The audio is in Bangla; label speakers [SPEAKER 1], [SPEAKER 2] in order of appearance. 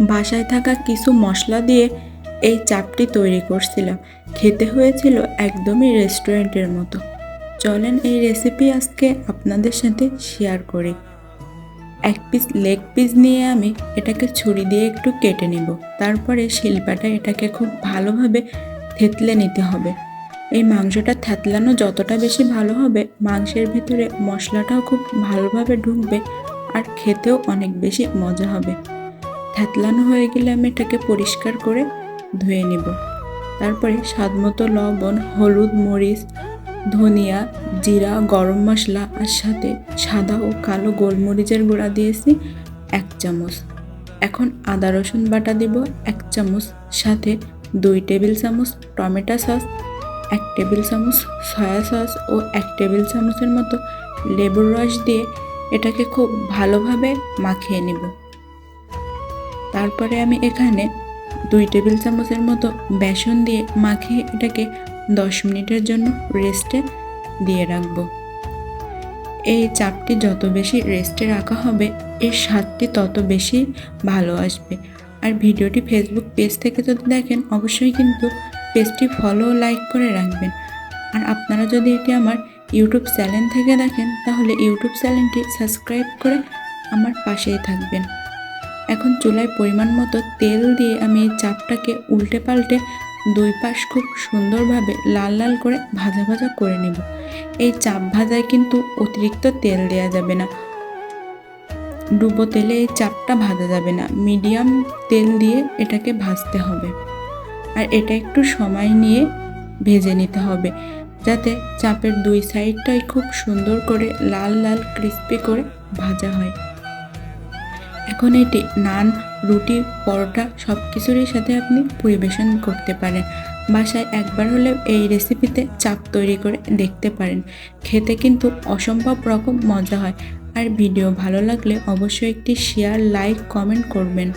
[SPEAKER 1] বাসায় থাকা কিছু মশলা দিয়ে এই চাপটি তৈরি করছিলাম খেতে হয়েছিল একদমই রেস্টুরেন্টের মতো। চলেন এই রেসিপি আজকে আপনাদের সাথে শেয়ার করি। এক পিস লেগ পিস নিয়ে আমি এটাকে ছুরি দিয়ে একটু কেটে নিব। তারপরে শিল্পাটা এটাকে খুব ভালোভাবে থেতলে নিতে হবে। এই মাংসটা থেতলানো যতটা বেশি ভালো হবে, মাংসের ভিতরে মশলাটাও খুব ভালোভাবে ঢুকবে আর খেতেও অনেক বেশি মজা হবে। থেতলানো হয়ে গেলে আমি এটাকে পরিষ্কার করে ধুয়ে নিব। তারপরে স্বাদ মতো লবণ, হলুদ মরিচ, ধনিয়া, জিরা, গরম মশলা আর সাথে সাদা ও কালো গোলমরিচের গুঁড়া দিয়েছি এক চামচ। এখন আদা রসুন বাটা দিব এক চামচ, সাথে দুই টেবিল চামচ টমেটো সস, এক টেবিল চামচ সয়া সস ও এক টেবিল চামচের মতো লেবুর রস দিয়ে এটাকে খুব ভালোভাবে মাখিয়ে নেব। তারপরে আমি এখানে দুই টেবিল চামচের মতো বেসন দিয়ে মাখিয়ে এটাকে দশ মিনিটের জন্য রেস্টে দিয়ে রাখব। এই চাপটি যত বেশি রেস্টে রাখা হবে, এর স্বাদটি তত বেশি ভালো আসবে। আর ভিডিওটি ফেসবুক পেজ থেকে যদি দেখেন, অবশ্যই কিন্তু পেজটি ফলো লাইক করে রাখবেন। আর আপনারা যদি এটি আমার ইউটিউব চ্যানেল থেকে দেখেন, তাহলে ইউটিউব চ্যানেলটি সাবস্ক্রাইব করে আমার পাশেই থাকবেন। এখন চুলায় পরিমাণ মতো তেল দিয়ে আমি এই চাপটাকে উল্টে পাল্টে দুই পাশ খুব সুন্দরভাবে লাল লাল করে ভাজা ভাজা করে নেব। এই চাপ ভাজায় কিন্তু অতিরিক্ত তেল দেওয়া যাবে না। ডুবো তেলে এই চাপটা ভাজা যাবে না। মিডিয়াম তেল দিয়ে এটাকে ভাজতে হবে। আর এটা একটু সময় নিয়ে ভেজে নিতে হবে। যাতে চাপের দুই সাইডটাই খুব সুন্দর করে লাল লাল ক্রিস্পি করে ভাজা হয়। এখন এটি নান, রুটি, পরোটা সব কিছুরই সাথে আপনি পরিবেশন করতে পারেন। বাসায় একবার হলেও এই রেসিপিতে চাপ তৈরি করে দেখতে পারেন। খেতে কিন্তু অসম্ভব রকম মজা হয়। আর ভিডিও ভালো লাগলে অবশ্যই একটি শেয়ার লাইক কমেন্ট করবেন।